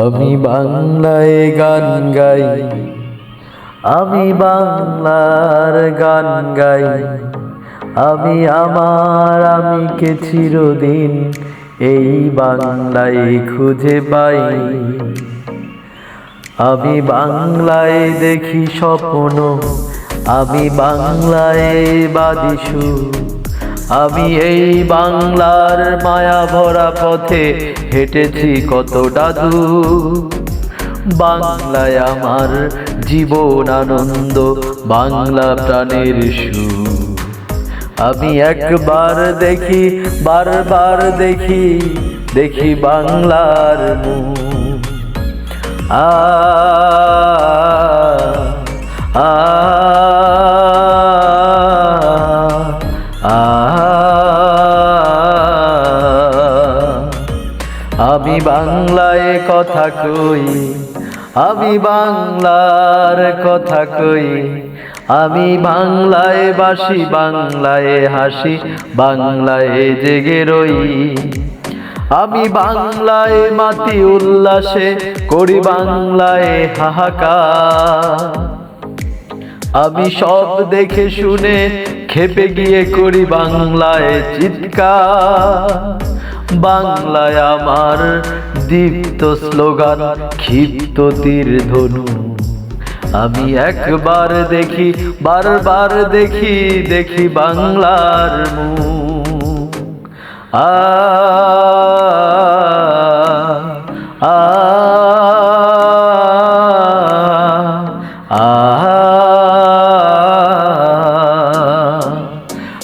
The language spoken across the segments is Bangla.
আমি বাংলায় গান গাই। আমি বাংলার গান গাই। আমি আমার আমি কে চিরদিন এই বাংলায় খুঁজে পাই। আমি বাংলায় দেখি স্বপ্ন। আমি বাংলায় বাদি সুর আমি এই বাংলার মায়া ভরা পথে হেঁটেছি কতটা দূর বাংলায় আমার জীবন আনন্দ, বাংলা প্রাণের সুর। আমি একবার দেখি, বারবার দেখি দেখি বাংলার আ আ আমি বাংলায় কথা কই, আমি বাংলার কথা কই। আমি বাংলায় বাসি, বাংলায় হাসি, বাংলায় জেগে রই। আমি বাংলায় মাতি উল্লাসে করি, বাংলায় হাহাকার। আমি সব দেখে শুনে খেপে গিয়ে করি বাংলায় চিৎকার। বাংলায় আমার দীপ্ত স্লোগান, ক্ষিপ্ত তীর ধনু। আমি একবার দেখি, বারবার দেখি দেখি বাংলার মুখ। আ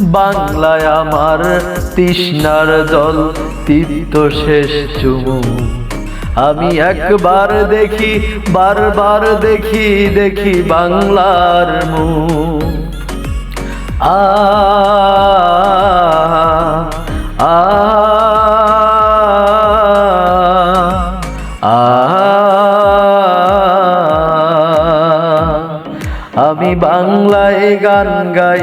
বাংলায় আমার তৃষ্ণার জল তৃপ্ত শেষ চুমু। আমি একবার দেখি, বারবার দেখি দেখি বাংলার আ আ আ। আমি বাংলায় গান গাই